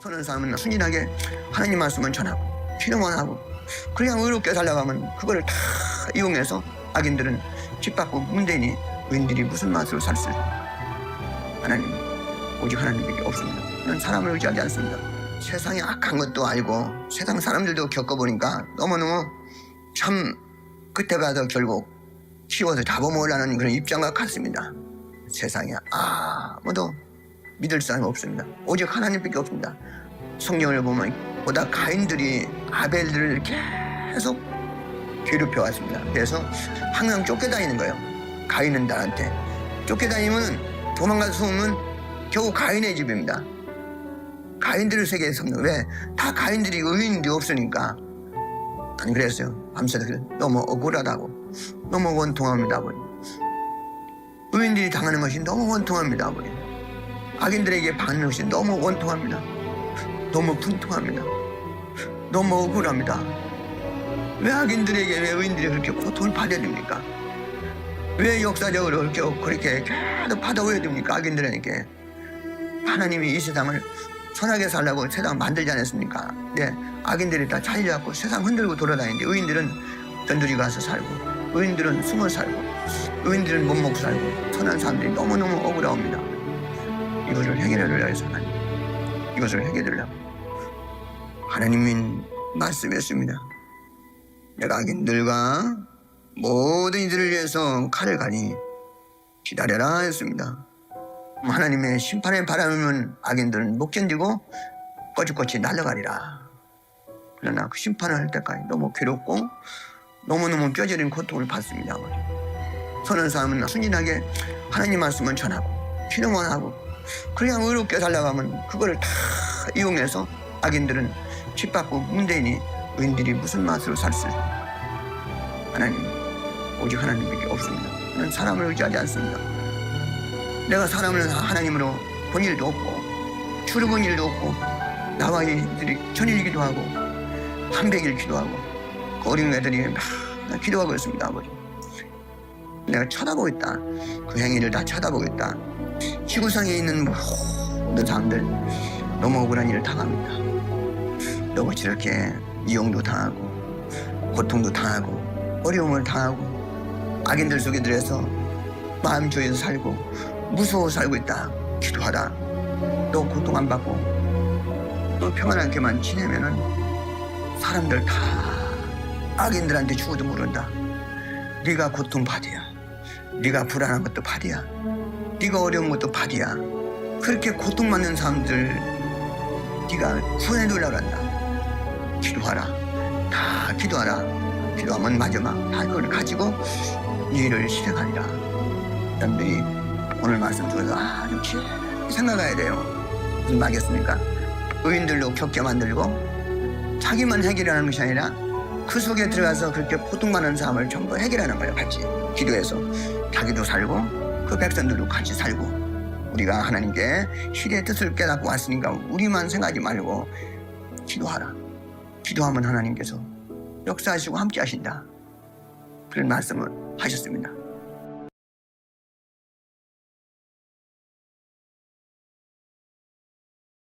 서는 사람은 순진하게 하나님 말씀을 전하고 기도만 하고 그냥 의롭게 살아가면 그거를 다 이용해서 악인들은 핍박고 문대니 의인들이 무슨 맛으로 살수 있을까 하나님 오직 하나님밖에 없습니다. 저는 사람을 의지하지 않습니다. 세상이 악한 것도 알고 세상 사람들도 겪어보니까 너무너무 참 끝에 가서 결국 키워서 잡아먹으려는 그런 입장과 같습니다. 세상에 아무도 믿을 사람이 없습니다. 오직 하나님밖에 없습니다. 성경을 보면 보다 가인들이 아벨들을 계속 괴롭혀 왔습니다. 그래서 항상 쫓겨다니는 거예요. 가인은 나한테 쫓겨다니면 도망가서 숨으면 겨우 가인의 집입니다. 가인들을 세계에 섬는 왜? 다 가인들이 의인들이 없으니까 아니 그랬어요. 밤새도. 너무 억울하다고 너무 원통합니다 아버지. 의인들이 당하는 것이 너무 원통합니다 아버지. 악인들에게 받는 것이 너무 원통합니다. 너무 분통합니다. 너무 억울합니다. 왜 악인들에게 왜 의인들이 그렇게 고통을 받아야 됩니까? 왜 역사적으로 그렇게, 그렇게 계속 받아오야 됩니까? 악인들에게. 하나님이 이 세상을 선하게 살라고 세상 만들지 않았습니까? 네, 악인들이 다 잡고 세상 흔들고 돌아다니는데 의인들은 변두리 가서 살고 의인들은 숨어 살고 의인들은 못 먹고 살고 선한 사람들이 너무너무 억울합니다. 이것을 해결하려 해서 하나님 이것을 해결하려고 하나님인 말씀이었습니다. 내가 악인들과 모든 이들을 위해서 칼을 가니 기다려라 했습니다. 하나님의 심판의 바람이면 악인들은 못 견디고 꺼지꺼지 날아가리라. 그러나 그 심판을 할 때까지 너무 괴롭고 너무너무 뼈저린 고통을 받습니다. 선한 사람은 순진하게 하나님 말씀을 전하고 기도만 하고 그냥 의롭게 살아가면 그거를 다 이용해서 악인들은 핍박고 문대니 의인들이 무슨 맛으로 살수 있을까 하나님 오직 하나님밖에 없습니다. 저는 사람을 의지하지 않습니다. 내가 사람을 하나님으로 본 일도 없고 추르본 일도 없고 나와 이들이 천일 기도 하고 한백일 기도하고 그 어린 애들이 막 기도하고 있습니다 아버지. 내가 쳐다보고 있다. 그 행위를 다 쳐다보겠다 지구상에 있는 모든 사람들 너무 억울한 일을 당합니다. 너무 저렇게 이용도 당하고 고통도 당하고 어려움을 당하고 악인들 속에 들어서 마음 조여서 살고 무서워 살고 있다. 기도하라. 너 고통 안 받고 너 평안하게만 지내면은 사람들 다 악인들한테 죽어도 모른다. 네가 고통 받이야. 네가 불안한 것도 받이야. 네가 어려운 것도 받이야. 그렇게 고통받는 사람들 네가 구해 놓으려고 한다. 기도하라. 다 기도하라. 기도하면 마지막 다 그걸 가지고 네 일을 실행하리라. 여러분들이 오늘 말씀 들어서 아주 깊이 생각해야 돼요. 무슨 말이겠습니까? 의인들로 겪게 만들고 자기만 해결하는 것이 아니라 그 속에 들어가서 그렇게 고통받는 사람을 전부 해결하는 거예요. 같이 기도해서 자기도 살고 그 백성들도 같이 살고 우리가 하나님께 시대의 뜻을 깨닫고 왔으니까 우리만 생각하지 말고 기도하라. 기도하면 하나님께서 역사하시고 함께 하신다. 그런 말씀을 하셨습니다.